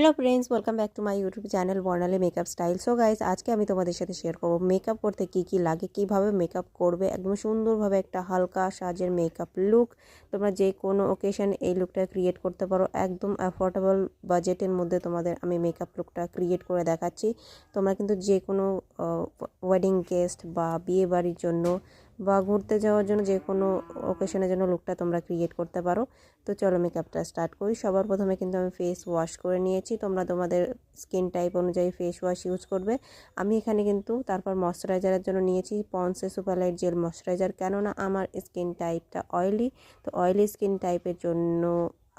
Hello friends welcome back to my YouTube channel Barnali makeup style so guys আজকে আমি তোমাদের সাথে share করব মেকআপ করতে কি কি লাগে, কীভাবে মেকআপ করবে, একদম সুন্দরভাবে একটা হালকা সাজের মেকআপ লুক তোমরা যে কোনো ওকেশন এই লুকটা ক্রিয়েট করতে পারো, একদম অ্যাফোর্ডেবল বাজেটের মধ্যে তোমাদের আমি মেকআপ লুকটা ক্রিয়েট করে দেখাচ্ছি। তোমরা কিন্তু যে কোনো ওয়েডিং গেস্ট বা বিয়ে বাড়ির জন্য বা ঘুরতে যাওয়ার জন্য যে কোনো ওকেশনের জন্য লুকটা তোমরা ক্রিয়েট করতে পারো। তো চলো মেকআপটা স্টার্ট করি। সবার প্রথমে কিন্তু আমি ফেস ওয়াশ করে নিয়েছি। তোমরা তোমাদের স্কিন টাইপ অনুযায়ী ফেস ওয়াশ ইউজ করবে। আমি এখানে কিন্তু তারপর ময়শ্চারাইজারের জন্য নিয়েছি পন্সে সুপারলাইট জেল ময়শ্চারাইজার কেননা আমার স্কিন টাইপটা অয়েলি তো অয়েলি স্কিন টাইপের জন্য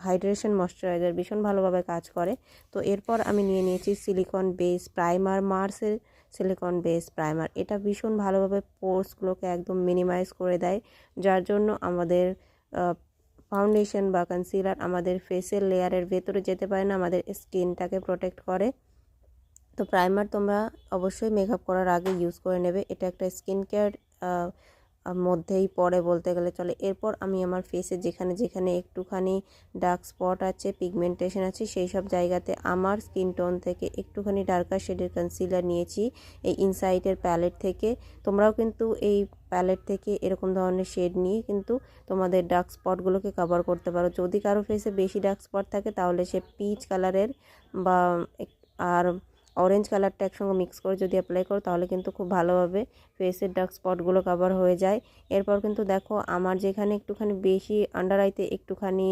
হাইড্রেশন ময়শ্চারাইজার ভীষণ ভালোভাবে কাজ করে। তো এরপর আমি নিয়ে নিয়েছি সিলিকন বেস প্রাইমার মার্সের সিলিকন বেস প্রাইমার এটা ভীষণ ভালোভাবে পোর্সগুলোকে একদম মিনিমাইজ করে দেয়, যার জন্য আমাদের ফাউন্ডেশন বা কনসিলার আমাদের ফেসের লেয়ারের ভেতরে যেতে পারে না, আমাদের স্কিনটাকে প্রোটেক্ট করে। তো প্রাইমার তোমরা অবশ্যই মেকআপ করার আগে ইউজ করে নেবে। এটা একটা স্কিন কেয়ার মধ্যেই পড়ে বলতে গেলে চলে। এরপর আমি আমার ফেসে যেখানে যেখানে একটুখানি ডার্ক স্পট আছে পিগমেন্টেশন আছে, সেই সব জায়গাতে আমার স্কিন টোন থেকে একটুখানি ডার্কার শেডের কনসিলার নিয়েছি। এই ইনসাইটের প্যালেট থেকে। তোমরাও কিন্তু এই প্যালেট থেকে এরকম ধরনের শেড নিয়ে কিন্তু তোমাদের ডার্ক স্পটগুলোকে কভার করতে পারো। যদি কারও ফেসে বেশি ডার্ক স্পট থাকে, তাহলে সে পিচ কালারের বা আর অরেঞ্জ কালারটা একসঙ্গে মিক্স করে যদি অ্যাপ্লাই করো, তাহলে কিন্তু খুব ভালোভাবে ফেসের ডার্ক স্পটগুলো কাভার হয়ে যায়। এরপর কিন্তু দেখো, আমার যেখানে একটুখানি বেশি আন্ডার আইতে একটুখানি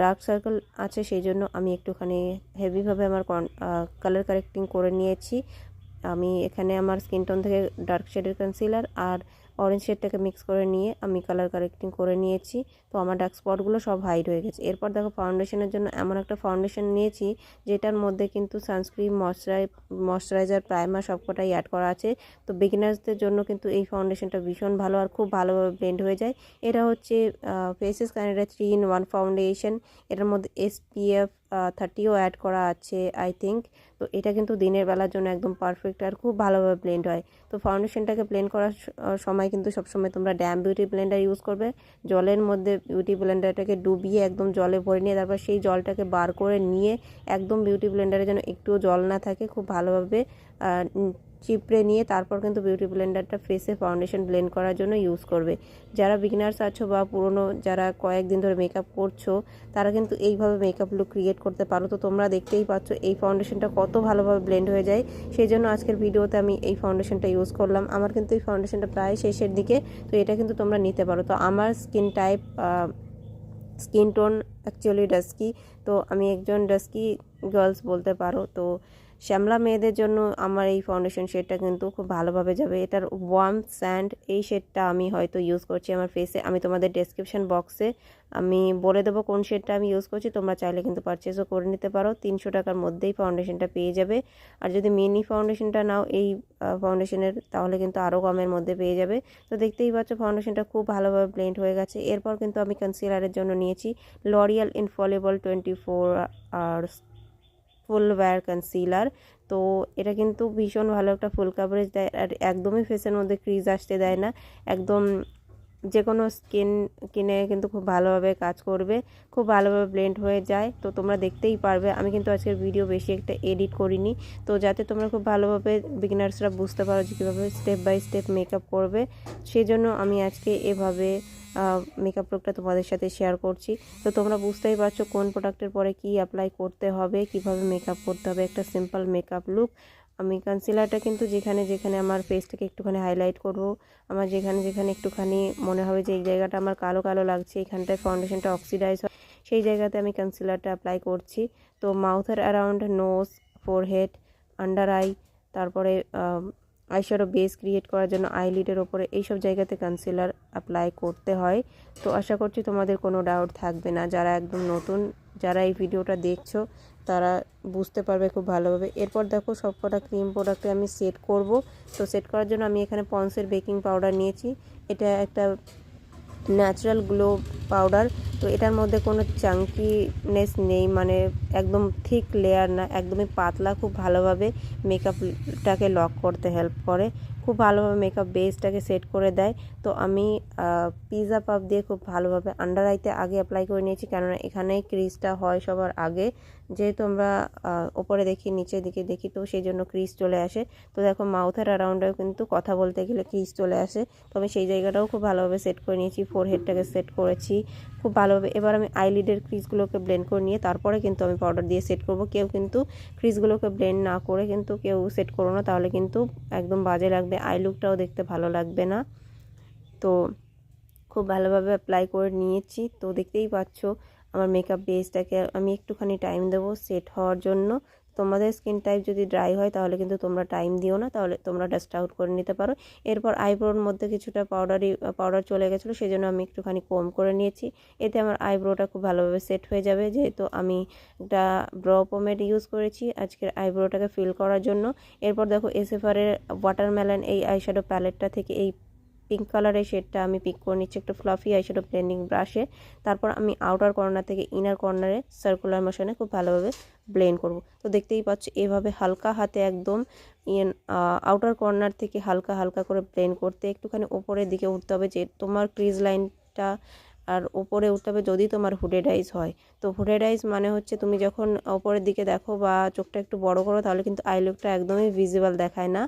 ডার্ক সার্কেল আছে, সেই জন্য আমি একটুখানি হেভিভাবে আমার কালার কারেক্টিং করে নিয়েছি। আমি এখানে আমার স্কিন টোন থেকে ডার্ক শেডের কনসিলার আর অরেঞ্জ শেডটাকে মিক্স করে নিয়ে আমি কালার কারেক্টিং করে নিয়েছি। তো আমার ডার্ক স্পটগুলো সব হাইড হয়ে গেছে। এরপর দেখো ফাউন্ডেশনের জন্য এমন একটা ফাউন্ডেশন নিয়েছি, যেটার মধ্যে কিন্তু সানস্ক্রিন ময়শ্চারাই ময়শ্চারাইজার প্রাইমার সবকটাই অ্যাড করা আছে। তো বিগিনার্সদের জন্য কিন্তু এই ফাউন্ডেশনটা ভীষণ ভালো আর খুব ভালোভাবে ব্লেন্ড হয়ে যায়। এটা হচ্ছে Faces Canada three in one foundation এটার মধ্যে এসপিএফ থার্টিও অ্যাড করা আছে আই থিঙ্ক তো এটা কিন্তু দিনের বেলার জন্য একদম পারফেক্ট আর খুব ভালোভাবে ব্লেন্ড হয়। তো ফাউন্ডেশনটাকে ব্লেন্ড করার সময় কিন্তু সবসময় তোমরা ড্যাম বিউটি ব্লেন্ডার ইউজ করবে। জলের মধ্যে বিউটি ব্লেন্ডারটাকে ডুবিয়ে একদম জলে ভরে নিয়ে, তারপর সেই জলটাকে বার করে নিয়ে একদম বিউটি ব্লেন্ডারে যেন একটুও জল না থাকে, খুব ভালোভাবে চিপড়ে নিয়ে তারপর কিন্তু বিউটি ব্লেন্ডারটা ফেসে ফাউন্ডেশন ব্লেন্ড করার জন্য ইউজ করবে। যারা বিগিনার্স আছো বা পুরনো, যারা কয়েকদিন ধরে মেকআপ করছ, তারা কিন্তু এইভাবে মেকআপ লুক ক্রিয়েট করতে পারো। তো তোমরা দেখতেই পাচ্ছ এই ফাউন্ডেশনটা কত ভালোভাবে ব্লেন্ড হয়ে যায়। সেই জন্য আজকের ভিডিওতে আমি এই ফাউন্ডেশনটা ইউজ করলাম। আমার কিন্তু এই ফাউন্ডেশনটা প্রায় শেষের দিকে, তো এটা কিন্তু তোমরা নিতে পারো। তো আমার skin type skin tone actually dusky তো আমি একজন ডাস্কি গার্লস বলতে পারো। তো শ্যামলা মেয়েদের জন্য আমার এই ফাউন্ডেশন শেডটা কিন্তু খুব ভালোভাবে যাবে। এটার ওয়ার্ম স্যান্ড এই শেডটা আমি হয়তো ইউজ করছি আমার ফেসে আমি তোমাদের ডেসক্রিপশান বক্সে আমি বলে দেবো কোন শেডটা আমি ইউজ করছি, তোমরা চাইলে কিন্তু পারচেসও করে নিতে পারো। তিনশো টাকার মধ্যেই ফাউন্ডেশনটা পেয়ে যাবে। আর যদি মিনি ফাউন্ডেশনটা নাও, এই ফাউন্ডেশনের তাহলে কিন্তু আরও কমের মধ্যে পেয়ে যাবে। তো দেখতেই পাচ্ছ ফাউন্ডেশনটা খুব ভালোভাবে ব্লেন্ড হয়ে গেছে। এরপর কিন্তু আমি কনসিলারের জন্য নিয়েছি L'Oreal Infallible twenty four hours full wear concealer তো এটা কিন্তু ভীষণ ভালো একটা ফুল কাভারেজ দেয়, আর একদমই ফেসের মধ্যে ক্রিজ আসতে দেয় না। একদম যে কোনো স্কিন কিনে কিন্তু খুব ভালোভাবে কাজ করবে, খুব ভালোভাবে ব্লেন্ড হয়ে যায়। তো তোমরা দেখতেই পারবে, আমি কিন্তু আজকের ভিডিও বেশি একটা এডিট করিনি। তো যাতে তোমরা খুব ভালোভাবে বিগিনার্সরা বুঝতে পারো যে কীভাবে স্টেপ বাই স্টেপ মেকআপ করবে সেই জন্য আমি আজকে এভাবে মেকআপ লুকটা তোমাদের সাথে শেয়ার করছি। তো তোমরা বুঝতেই পারছ কোন প্রোডাক্টের পরে কি অ্যাপ্লাই করতে হবে, কীভাবে মেকআপ করতে হবে। একটা সিম্পল মেকআপ লুক আমি কনসিলারটা কিন্তু যেখানে যেখানে আমার ফেসটাকে একটুখানি হাইলাইট করব। আমার যেখানে যেখানে একটুখানি মনে হবে যে এই জায়গাটা আমার কালো কালো লাগছে, এখানটায় ফাউন্ডেশনটা অক্সিডাইজ হয়, সেই জায়গাতে আমি কনসিলারটা অ্যাপ্লাই করছি। তো মাউথের around nose forehead under eye তারপরে আইশ্যাডো বেস ক্রিয়েট করার জন্য আই লিডের ওপরে এইসব জায়গাতে কনসিলার অ্যাপ্লাই করতে হয়। তো আশা করছি তোমাদের কোনো ডাউট থাকবে না। যারা একদম নতুন, যারা এই ভিডিওটা দেখছ, তারা বুঝতে পারবে খুব ভালোভাবে। এরপর দেখো সব কটা ক্রিম প্রোডাক্টে আমি সেট করব। তো সেট করার জন্য আমি এখানে পন্সের বেকিং পাউডার নিয়েছি। এটা একটা ন্যাচারাল গ্লো পাউডার তো এটার মধ্যে কোনো চাঙ্কিনেস নেই মানে একদম থিক লেয়ার না, একদমই পাতলা, খুব ভালোভাবে মেকআপটাকে লক করতে হেল্প করে। খুব ভালোভাবে মেকআপ বেসটাকে সেট করে দেয়। তো আমি পিৎজা পাপ দিয়ে খুব ভালোভাবে আন্ডার আইতে আগে অ্যাপ্লাই করে নিয়েছি। কেননা এখানেই ক্রিজটা হয় সবার আগে। যেহেতু আমরা ওপরে দেখি, নিচের দিকে দেখি, তো সেই জন্য ক্রিজ চলে আসে। তো দেখো মাউথের অ্যারাউন্ডেও কিন্তু কথা বলতে গেলে ক্রিজ চলে আসে। তো আমি সেই জায়গাটাও খুব ভালোভাবে সেট করে নিয়েছি। ফোর হেডটাকে সেট করেছি। খুব ভালোভাবে এবার আমি আইলিডের ক্রিজগুলোকে ব্লেন্ড করে নিয়ে তারপরে কিন্তু আমি পাউডার দিয়ে সেট করব। কেউ কিন্তু ক্রিজগুলোকে ব্লেন্ড না করে কিন্তু কেউ সেট করো না, তাহলে কিন্তু একদম বাজে লাগবে। আই লুকটাও দেখতে ভালো লাগবে না। তো খুব ভালোভাবে অ্যাপ্লাই করে নিয়েছি। তো দেখতেই পাচ্ছ আমার মেকআপ বেসটাকে আমি একটুখানি টাইম দেবো সেট হওয়ার জন্য। তোমাদের স্কিন টাইপ যদি ড্রাই হয়, তাহলে কিন্তু তোমরা টাইম দিও না। তাহলে তোমরা ডাস্ট আউট করে নিতে পারো। এরপর আইব্রোর মধ্যে কিছুটা পাউডারই পাউডার চলে গেছিল সেই জন্য আমি একটুখানি কম করে নিয়েছি। এতে আমার আইব্রোটা খুব ভালোভাবে সেট হয়ে যাবে। যেহেতু আমি একটা ব্র পোমেড ইউজ করেছি আজকের আইব্রোটাকে ফিল করার জন্য। এরপর দেখো এসএফআরের ওয়াটারমেলন এই আইশ্যাডো প্যালেটটা থেকে এই পিঙ্ক কালারের শেডটা আমি পিক করে নিচ্ছি, একটা ফ্লাফি আইশ্যাডো ব্লেন্ডিং ব্রাশে তারপর আমি আউটার কর্নার থেকে ইনার কর্নারে সার্কুলার মোশনে খুব ভালোভাবে ব্লেন্ড করব। তো দেখতেই পাচ্ছ, এভাবে হালকা হাতে একদম ইয়ে আউটার কর্নার থেকে হালকা হালকা করে ব্লেন্ড করতে একটুখানি ওপরের দিকে উঠতে হবে, যে তোমার ক্রিজ লাইনটা আর ওপরে উঠতে হবে যদি তোমার হুডেড আইজ হয়। তো হুডেড আইজ মানে হচ্ছে তুমি যখন ওপরের দিকে দেখো বা চোখটা একটু বড় করো, তাহলে কিন্তু আই লুকটা একদমই ভিজিবল দেখায় না।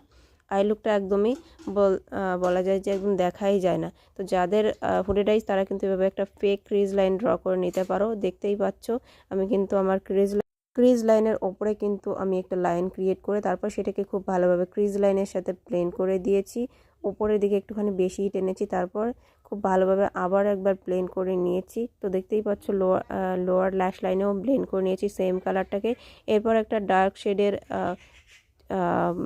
আই লুকটা একদমই বল যায় যে একদম দেখাই যায় না। তো যাদের হুডেড আইজ তারা কিন্তু এভাবে একটা ফেক ক্রিজ লাইন ড্র করে নিতে পারো। দেখতেই পাচ্ছ, আমি কিন্তু আমার ক্রিজ ক্রিজ লাইনের ওপরে কিন্তু আমি একটা লাইন ক্রিয়েট করে তারপর সেটাকে খুব ভালোভাবে ক্রিজ লাইনের সাথে প্লেন করে দিয়েছি। ওপরের দিকে একটুখানি বেশি টেনেছি তারপর খুব ভালোভাবে আবার একবার প্লেন করে নিয়েছি। তো দেখতেই পাচ্ছ লোয়ার লোয়ার ল্যাশ লাইনেও ব্লেন্ড করে নিয়েছি সেম কালারটাকে এরপর একটা ডার্ক শেডের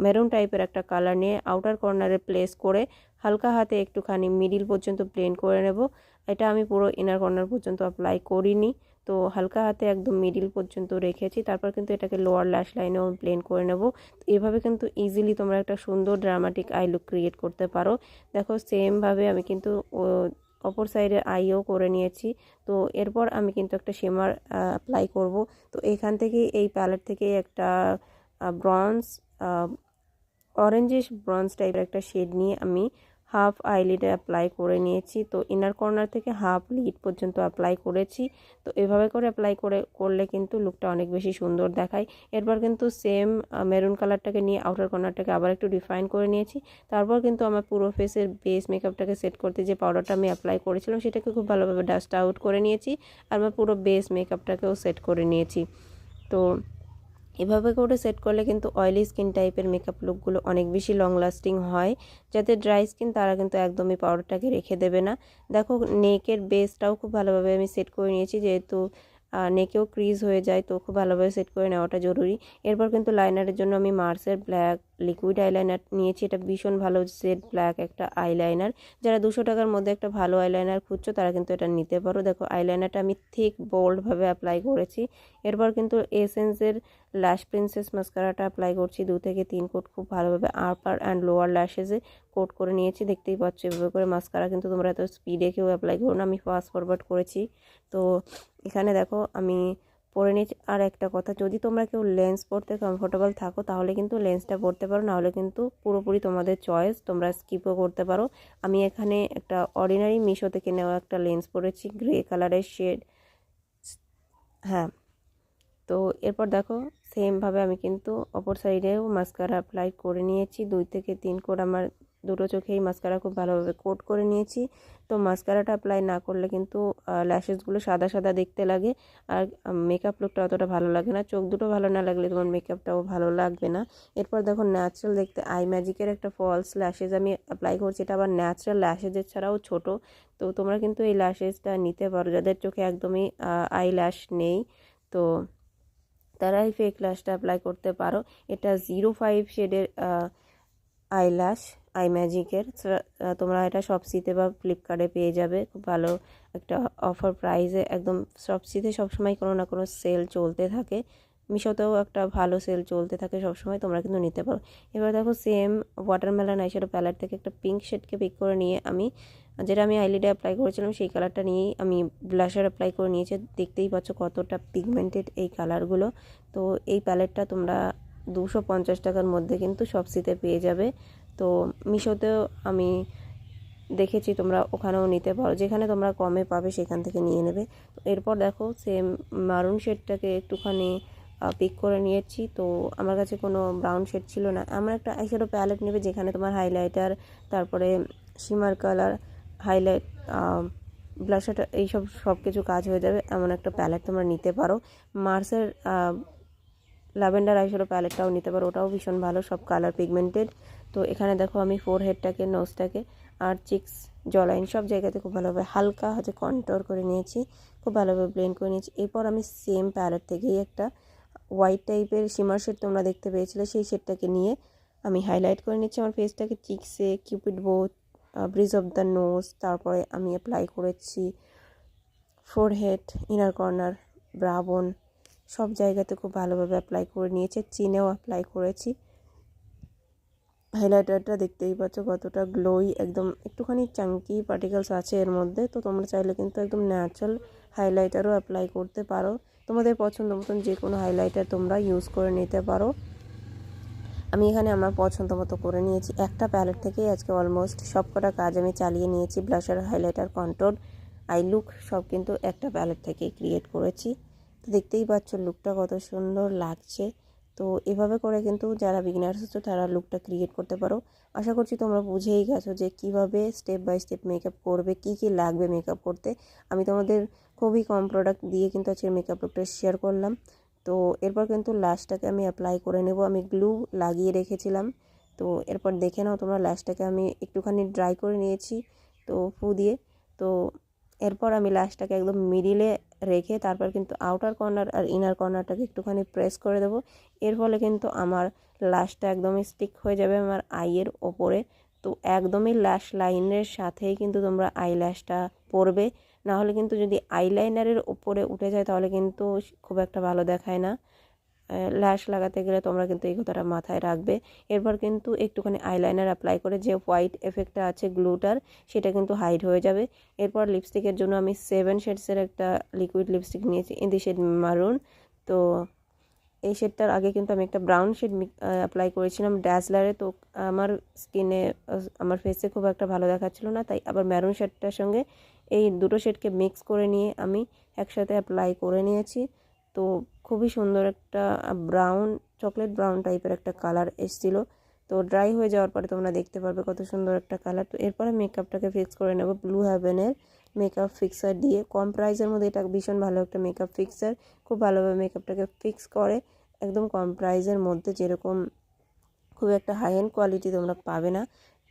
মেরুন টাইপের একটা কালার নিয়ে আউটার কর্নারে প্লেস করে হালকা হাতে একটুখানি মিডিল পর্যন্ত প্লেন করে নেব। এটা আমি পুরো ইনার কর্নার পর্যন্ত অ্যাপ্লাই করিনি। তো হালকা হাতে একদম মিডিল পর্যন্ত রেখেছি। তারপর কিন্তু এটাকে লোয়ার ল্যাশ লাইনেও আমি প্লেন করে নেব। এভাবে কিন্তু ইজিলি তোমরা একটা সুন্দর ড্রামাটিক আই লুক ক্রিয়েট করতে পারো। দেখো সেমভাবে আমি কিন্তু অপর সাইডে আইও করে নিয়েছি। তো এরপর আমি কিন্তু একটা শেমার অ্যাপ্লাই করব। তো এখান থেকে এই প্যালেট থেকে একটা ব্রঞ্জ অরেঞ্জিশ ব্রঞ্জ টাইপের একটা শেড নিয়ে আমি হাফ আই আইলিডে অ্যাপ্লাই করে নিয়েছি। তো ইনার কর্নার থেকে হাফ লিড পর্যন্ত অ্যাপ্লাই করেছি। তো এভাবে করে অ্যাপ্লাই করে, করলে কিন্তু লুকটা অনেক বেশি সুন্দর দেখায়। এরপর কিন্তু সেম মেরুন কালারটাকে নিয়ে আউটার কর্নারটাকে আবার একটু ডিফাইন করে নিয়েছি। তারপর কিন্তু আমার পুরো ফেসের বেস মেকআপটাকে সেট করতে যে পাউডারটা আমি অ্যাপ্লাই করেছিলাম, সেটাকে খুব ভালোভাবে ডাস্ট আউট করে নিয়েছি। আর আমার পুরো বেস মেকআপটাকেও সেট করে নিয়েছি। তো এভাবে করে সেট করলে কিন্তু অয়েলি স্কিন টাইপের মেকআপ লুকগুলো অনেক বেশি লং লাস্টিং হয়। যাতে ড্রাই স্কিন তারা কিন্তু একদমই পাউডারটাকে রেখে দেবে না। দেখো নেকের বেসটাও খুব ভালোভাবে আমি সেট করে নিয়েছি। যেহেতু নেকেও ক্রিজ হয়ে যায়, তো খুব ভালোভাবে সেট করে নেওয়াটা জরুরি। এরপর কিন্তু লাইনারের জন্য আমি মার্সের ব্ল্যাক লিকুইড আইলাইনার নিয়েছি। এটা ভীষণ ভালো সেট ব্ল্যাক একটা আইলাইনার যারা দুশো টাকার মধ্যে একটা ভালো আইলাইনার খুঁজছো, তারা কিন্তু এটা নিতে পারো। দেখো আইলাইনারটা আমি থিক বোল্ডভাবে অ্যাপ্লাই করেছি। এরপর কিন্তু এসেন্সের ল্যাশ প্রিন্সেস মাস্কারাটা অ্যাপ্লাই করছি, দু থেকে তিন কোট খুব ভালোভাবে আপার অ্যান্ড লোয়ার ল্যাশেসে কোট করে নিয়েছি। দেখতেই পাচ্ছ এভাবে করে মাস্কারা কিন্তু তোমরা এত স্পিডে কেউ অ্যাপ্লাই করো না, আমি ফাস্ট ফরওয়ার্ড করেছি। তো এখানে দেখো আমি পরে নিয়েছি। আর একটা কথা, যদি তোমরা কেউ লেন্স পরতে কমফোর্টেবল থাকো, তাহলে কিন্তু লেন্সটা পরতে পারো, নাহলে কিন্তু পুরোপুরি তোমাদের চয়েস তোমরা স্কিপও করতে পারো। আমি এখানে একটা অর্ডিনারি মিশো থেকে নেওয়া একটা লেন্স পরেছি গ্রে কালারের শেড হ্যাঁ তো এরপর দেখো সেমভাবে আমি কিন্তু অপর সাইডেও মাস্কারা অ্যাপ্লাই করে নিয়েছি। দুই থেকে তিন কোট আমার দুটো চোখেই মাস্কারা খুব ভালোভাবে কোট করে নিয়েছি। তো মাস্কারাটা অ্যাপ্লাই না করলে কিন্তু ল্যাশেসগুলো সাদা সাদা দেখতে লাগে। আর মেকআপ লুকটা অতটা ভালো লাগে না। চোখ দুটো ভালো না লাগলে তোমার মেকআপটাও ভালো লাগবে না। এরপর দেখো ন্যাচারাল দেখতে আই ম্যাজিকের একটা ফলস ল্যাশেজ আমি অ্যাপ্লাই করছি। এটা আবার ন্যাচারাল ল্যাশেজের ছাড়াও ছোট। তো তোমরা কিন্তু এই ল্যাশেজটা নিতে পারো। যাদের চোখে একদমই আই ল্যাশ নেই, তো তারা এই ফেক লাশটা অ্যাপ্লাই করতে পারো। এটা জিরো ফাইভ শেডের আই ল্যাশ আই ম্যাজিকের তোমরা এটা সবসিতে বা ফ্লিপকার্টে পেয়ে যাবে। খুব ভালো একটা অফার প্রাইসে একদম সবসিতে সবসময় কোনো না কোনো সেল চলতে থাকে। মিশোতেও একটা ভালো সেল চলতে থাকে সবসময়, তোমরা কিন্তু নিতে পারো। এবার দেখো সেম ওয়াটারমেলন আইশ্যাডো প্যালেট থেকে একটা পিঙ্ক শেডকে পিক করে নিয়ে আমি, যেটা আমি আইলিডে অ্যাপ্লাই করেছিলাম, সেই কালারটা নিয়েই আমি ব্লাশার অ্যাপ্লাই করে নিয়েছি। দেখতেই পাচ্ছ কতটা পিগমেন্টেড এই কালারগুলো তো এই প্যালেটটা তোমরা দুশো পঞ্চাশ টাকার মধ্যে কিন্তু সবসিতে পেয়ে যাবে। তো মিশোতেও আমি দেখেছি তোমরা ওখানেও নিতে পারো। যেখানে তোমরা কমে পাবে সেখান থেকে নিয়ে নেবে। তো এরপর দেখো সেম মারুন শেডটাকে একটুখানি পিক করে নিয়েছি। তো আমার কাছে কোনো ব্রাউন শেড ছিল না। এমন একটা আইশ্যাডো প্যালেট নেবে যেখানে তোমার হাইলাইটার তারপরে সিমার কালার হাইলাইট ব্লাশার এইসব সব কিছু কাজ হয়ে যাবে। এমন একটা প্যালেট তোমরা নিতে পারো। মার্সের ল্যাভেন্ডার আইশ্যাডো প্যালেটটাও নিতে পারো। ওটাও ভীষণ ভালো, সব কালার পিগমেন্টেড তো এখানে দেখো আমি ফোর হেডটাকে নোজটাকে আর চিক্স জলাইন সব জায়গাতে খুব ভালোভাবে হালকা হচ্ছে কন্ট্রোল করে নিয়েছি। খুব ভালোভাবে ব্লেন্ড করে নিয়েছি। এরপর আমি সেম প্যালেট থেকেই একটা হোয়াইট টাইপের শিমার শেড তোমরা দেখতে পেয়েছিলে, সেই শেডটাকে নিয়ে আমি হাইলাইট করে নিচ্ছি। আমার ফেসটাকে চিক্সে cupid both bridge of the nose তারপরে আমি অ্যাপ্লাই করেছি ফোরহেড ইনার কর্নার ব্রাবন সব জায়গাতে খুব ভালোভাবে অ্যাপ্লাই করে নিয়েছে চিনেও অ্যাপ্লাই করেছি। হাইলাইটারটা দেখতেই পাচ্ছ কতটা গ্লোই একদম একটুখানি চাঙ্কি পার্টিকেলস আছে এর মধ্যে। তো তোমরা চাইলে কিন্তু একদম ন্যাচারাল হাইলাইটারও অ্যাপ্লাই করতে পারো। তোমাদের পছন্দ মতন যে কোনো হাইলাইটার তোমরা ইউজ করে নিতে পারো। আমি এখানে আমার পছন্দ মতো করে নিয়েছি। একটা প্যালেট থেকেই আজকে অলমোস্ট সব কটা কাজ আমি চালিয়ে নিয়েছি। Blusher highlighter control eye look সব কিন্তু একটা প্যালেট থেকেই ক্রিয়েট করেছি। তো দেখতেই পাচ্ছ লুকটা কত সুন্দর লাগছে। তো এভাবে করে কিন্তু যারা বিগিনার্স হচ্ছে তারা লুকটা ক্রিয়েট করতে পারো। আশা করছি তোমরা বুঝেই গেছো যে কীভাবে স্টেপ বাই স্টেপ মেকআপ করবে, কি কি লাগবে মেকআপ করতে। আমি তোমাদের খুবই কম প্রোডাক্ট দিয়ে কিন্তু আজকে মেকআপ লুকটা শেয়ার করলাম। তো এরপর কিন্তু লাশটাকে আমি অ্যাপ্লাই করে নেব। আমি গ্লু লাগিয়ে রেখেছিলাম। তো এরপর দেখে নাও তোমরা লাশটাকে আমি একটুখানি ড্রাই করে নিয়েছি, তো ফু দিয়ে। তো এরপর আমি লাশটাকে একদম মিডিলে রেখে তারপর কিন্তু আউটার কর্নার আর ইনার কর্নারটাকে একটুখানি প্রেস করে দেব। এর ফলে কিন্তু আমার লাশটা একদমই স্টিক হয়ে যাবে আমার আইয়ের ওপরে। তো একদমই ল্যাশ লাইনের সাথেই কিন্তু তোমরা আই ল্যাশটা পরবে। নাহলে কিন্তু যদি আইলাইনারের ওপরে উঠে যায় তাহলে কিন্তু খুব একটা ভালো দেখায় না। ল্যাশ লাগাতে গেলে তোমরা কিন্তু এই কথাটা মাথায় রাখবে। এরপর কিন্তু একটুখানি আইলাইনার অ্যাপ্লাই করে যে হোয়াইট এফেক্টটা আছে গ্লুটার সেটা কিন্তু হাইড হয়ে যাবে। এরপর লিপস্টিকের জন্য আমি সেভেন শেডসের একটা লিকুইড লিপস্টিক নিয়েছি ইন দি শেড মারুন তো এই শেডটার আগে কিন্তু আমি একটা ব্রাউন শেড অ্যাপ্লাই করেছিলাম ড্যাসলারে তো আমার স্কিনে আমার ফেসে খুব একটা ভালো দেখাচ্ছিল না, তাই আবার ম্যারুন শেডটার সঙ্গে এই দুটো শেডকে মিক্স করে নিয়ে আমি একসাথে অ্যাপ্লাই করে নিয়েছি। তো খুবই সুন্দর একটা ব্রাউন চকলেট ব্রাউন টাইপের একটা কালার এসেছিল। তো ড্রাই হয়ে যাওয়ার পরে তোমরা দেখতে পারবে কত সুন্দর একটা কালার তো এরপরে মেকআপটাকে ফিক্স করে নেব ব্লু হ্যাভেনের মেকআপ ফিক্সার দিয়ে। কম প্রাইসের মধ্যে এটা ভীষণ ভালো একটা মেকআপ ফিক্সার খুব ভালোভাবে মেকআপটাকে ফিক্স করে। একদম কম প্রাইসের মধ্যে যেরকম খুব একটা হাই এন্ড কোয়ালিটি তোমরা পাবে না।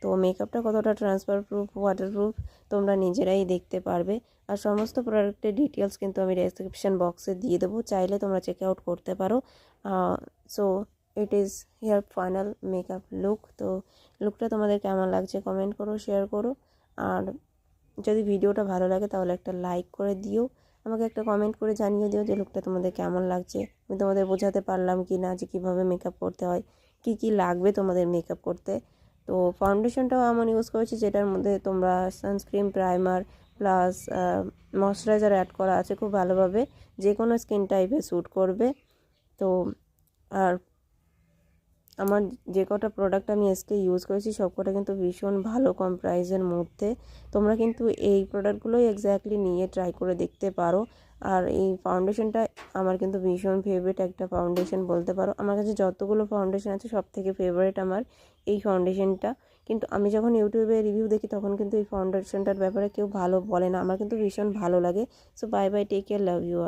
তো মেকআপটা কতটা ট্রান্সফার প্রুফ ওয়াটার প্রুফ তোমরা নিজেরাই দেখতে পারবে। আর সমস্ত প্রোডাক্টের ডিটেলস কিন্তু আমি ডেসক্রিপশান বক্সে দিয়ে দেবো, চাইলে তোমরা চেক আউট করতে পারো। So it is here final makeup look তো লুকটা তোমাদের কেমন লাগছে কমেন্ট করো শেয়ার করো। আর যদি ভিডিওটা ভালো লাগে তাহলে একটা লাইক করে দিও। আমাকে একটা কমেন্ট করে জানিয়ে দিও যে লুকটা তোমাদের কেমন লাগছে। আমি তোমাদের বোঝাতে পারলাম কি না যে কীভাবে মেকআপ করতে হয়, কি কি লাগবে তোমাদের মেকআপ করতে। তো ফাউন্ডেশনটাও এমন ইউজ করেছি যেটার মধ্যে তোমরা sunscreen primer plus moisturiser add করা আছে খুব ভালোভাবে। যে কোনো স্কিন টাইপে শ্যুট করবে। তো, আর আমার যে কটা প্রোডাক্ট আমি আজকে ইউজ করেছি সব কটা কিন্তু ভীষণ ভালো কম প্রাইসের মধ্যে। তোমরা কিন্তু এই প্রোডাক্টগুলোই এক্স্যাক্টলি নিয়ে ট্রাই করে দেখতে পারো। আর এই ফাউন্ডেশনটা আমার কিন্তু ভীষণ ফেভারিট একটা ফাউন্ডেশন বলতে পারো। আমার কাছে যতগুলো ফাউন্ডেশন আছে সব থেকে ফেভারিট আমার এই ফাউন্ডেশনটা কিন্তু আমি যখন ইউটিউবে রিভিউ দেখি, তখন কিন্তু এই ফাউন্ডেশনটার ব্যাপারে কেউ ভালো বলে না। আমার কিন্তু ভীষণ ভালো লাগে। So bye bye take care love you